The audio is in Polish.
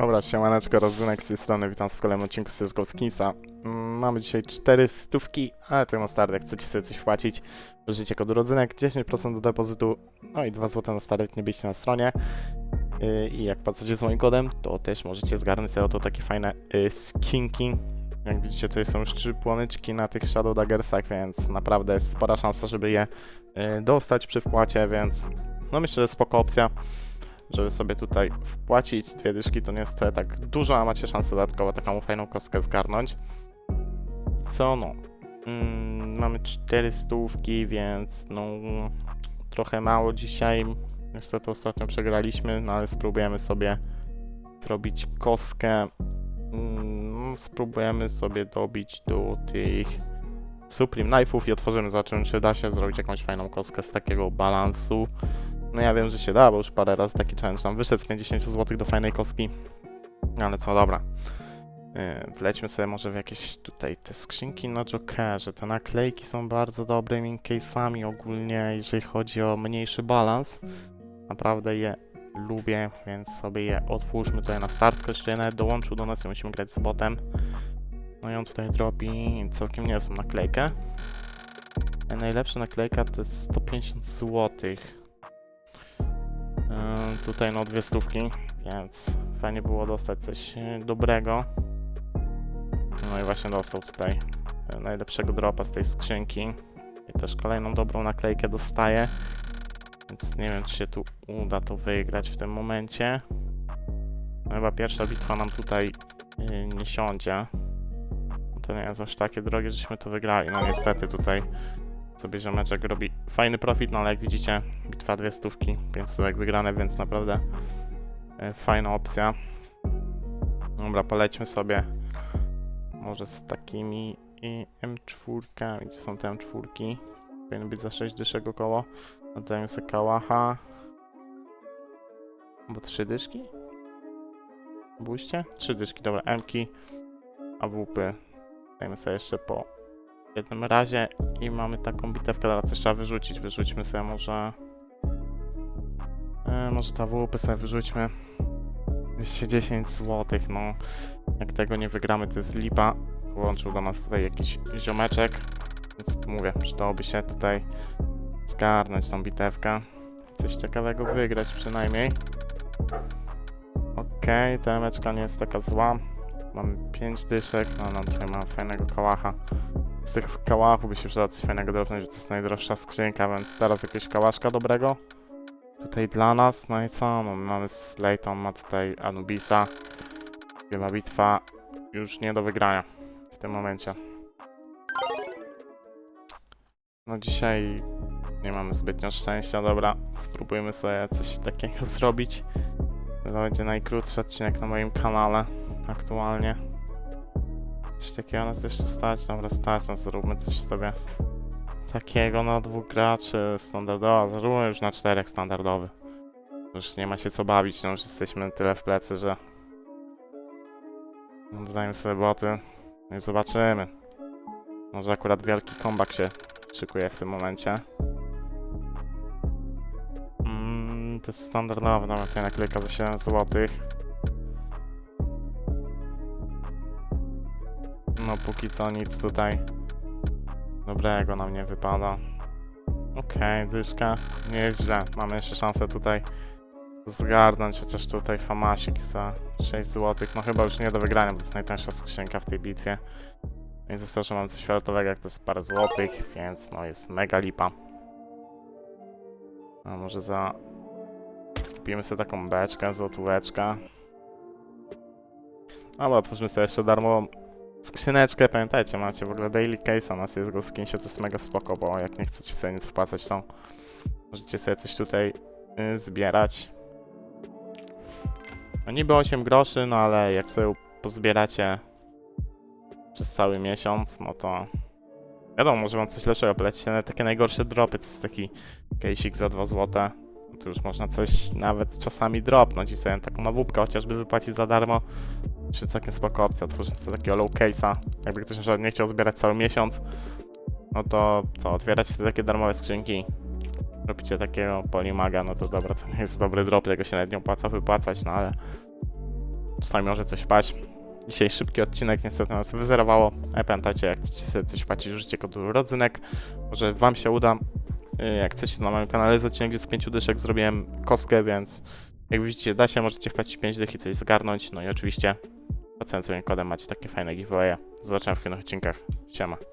Dobra, siemaneczko, rozrynek z tej strony, witam w kolejnym odcinku z CSGO Skinsa. Mm, Mamy dzisiaj 4 stówki, ale to na start, jak chcecie sobie coś wpłacić, użyjcie kod rodzynek, 10% do depozytu, no i 2 zł na start, nie byliście na stronie. Yy, I jak płacicie z moim kodem, to też możecie zgarnąć sobie oto takie fajne yy, skinki. Jak widzicie, tutaj są już 3 płonyczki na tych Shadow Daggersach, więc naprawdę jest spora szansa, żeby je yy, dostać przy wpłacie, więc no myślę, że spoko opcja żeby sobie tutaj wpłacić dwie dyszki, to nie jest wcale tak dużo, a macie szansę dodatkowo taką fajną kostkę zgarnąć. Co no? Mm, mamy cztery stówki, więc no trochę mało dzisiaj. Niestety ostatnio przegraliśmy, no ale spróbujemy sobie zrobić kostkę. Mm, spróbujemy sobie dobić do tych Supreme Knife'ów i otworzymy, zobaczymy czy da się zrobić jakąś fajną kostkę z takiego balansu. No ja wiem, że się da, bo już parę razy taki challenge nam wyszedł z 50 zł do fajnej kostki. No Ale co, dobra. Wlećmy sobie może w jakieś tutaj te skrzynki na Jokerze. Te naklejki są bardzo dobrymi case'ami ogólnie, jeżeli chodzi o mniejszy balans. Naprawdę je lubię, więc sobie je otwórzmy tutaj na start. Jeszcze je nawet dołączył do nas i musimy grać z botem. No i on tutaj dropi całkiem niezłą naklejkę. Najlepsza naklejka to jest 150 złotych. Ym, Tutaj no dwie stówki, więc fajnie było dostać coś e, dobrego. No i właśnie dostał tutaj e, najlepszego dropa z tej skrzynki. I też kolejną dobrą naklejkę dostaje. Więc nie wiem, czy się tu uda to wygrać w tym momencie. No chyba pierwsza bitwa nam tutaj e, nie siądzie. To nie jest aż takie drogie, żeśmy to wygrali. No niestety tutaj sobie ziomeczek robi fajny profit, no ale jak widzicie, bitwa dwie stówki, 5 stówek wygrane, więc naprawdę e, fajna opcja. Dobra, polećmy sobie może z takimi i M4, gdzie są te M4? Powinny być za 6 dyszek około. Dodajmy sobie kałacha. Bo 3 dyszki? Bójście? 3 dyszki, dobra, M-ki, AWP. Dajmy sobie jeszcze po w jednym razie i mamy taką bitewkę, teraz coś trzeba wyrzucić. Wyrzućmy sobie może... E, może ta WP sobie wyrzućmy. 210 zł, no. Jak tego nie wygramy, to jest lipa. Łączył do nas tutaj jakiś ziomeczek. Więc mówię, przydałoby się tutaj zgarnąć tą bitewkę. Coś ciekawego wygrać przynajmniej. Okej, ta emeczka nie jest taka zła. Mamy 5 dyszek, no nam tutaj ma fajnego kałacha. Z tych kałachów by się przydało coś fajnego dropnąć, że to jest najdroższa skrzynka, więc teraz jakiegoś kałaszka dobrego. Tutaj dla nas, no i co? No, mamy Slayton, ma tutaj Anubisa. Chyba bitwa już nie do wygrania w tym momencie. No dzisiaj nie mamy zbytnio szczęścia, dobra, spróbujmy sobie coś takiego zrobić. To będzie najkrótszy odcinek na moim kanale aktualnie. Coś takiego nas jeszcze stać, dobra, stać nas, zróbmy coś sobie takiego na dwóch graczy standardowo, zróbmy już na czterech standardowy. Już nie ma się co bawić, no już jesteśmy tyle w plecy, że No, dodajmy sobie boty no i zobaczymy. Może akurat wielki comeback się szykuje w tym momencie. Mm, to jest standardowe, dobra, tutaj naklejka za 7 złotych. No póki co nic tutaj dobrego nam nie wypada. Okej, dyszka. Nie jest źle. Mamy jeszcze szansę tutaj zgarnąć, chociaż tutaj famasik za 6 zł. No chyba już nie do wygrania, bo to jest najtańsza skrzynka w tej bitwie. Więc zostało, że mam coś fioletowego, jak to jest parę złotych, więc no jest mega lipa. A może za... Kupimy sobie taką beczkę, złotóweczka. Dobra, otworzymy sobie jeszcze darmową skrzyneczkę, pamiętajcie, macie w ogóle daily case, na CSGO skinsie, to jest mega spoko, bo jak nie chcecie sobie nic wpłacać, to możecie sobie coś tutaj y, zbierać. No niby 8 groszy, no ale jak sobie pozbieracie przez cały miesiąc, no to wiadomo, może wam coś lepszego polecić, ale takie najgorsze dropy, to jest taki case'ik za 2 złote. To już można coś nawet czasami dropnąć i sobie taką nawupkę chociażby wypłacić za darmo. Czy całkiem spoko opcja, tworząc to takiego low case'a. Jakby ktoś na nie chciał zbierać cały miesiąc, no to co, otwieracie te takie darmowe skrzynki, robicie takiego polimaga, no to dobra, to nie jest dobry drop, tego się nawet nie opłaca wypłacać, no ale czasami może coś wpaść. Dzisiaj szybki odcinek niestety nas wyzerowało, ale pamiętajcie, jak chcecie sobie coś wpłacić, użycie kodu rodzynek, może wam się uda. Y, Jak chcecie na moim kanale jest odcinek, gdzie z 5 dyszek zrobiłem kostkę, więc jak widzicie, da się, możecie wpłacić 5 dych i coś zgarnąć. No i oczywiście, płacąc swoim kodem macie takie fajne giveawaye. Zobaczymy w kolejnych odcinkach. Siema.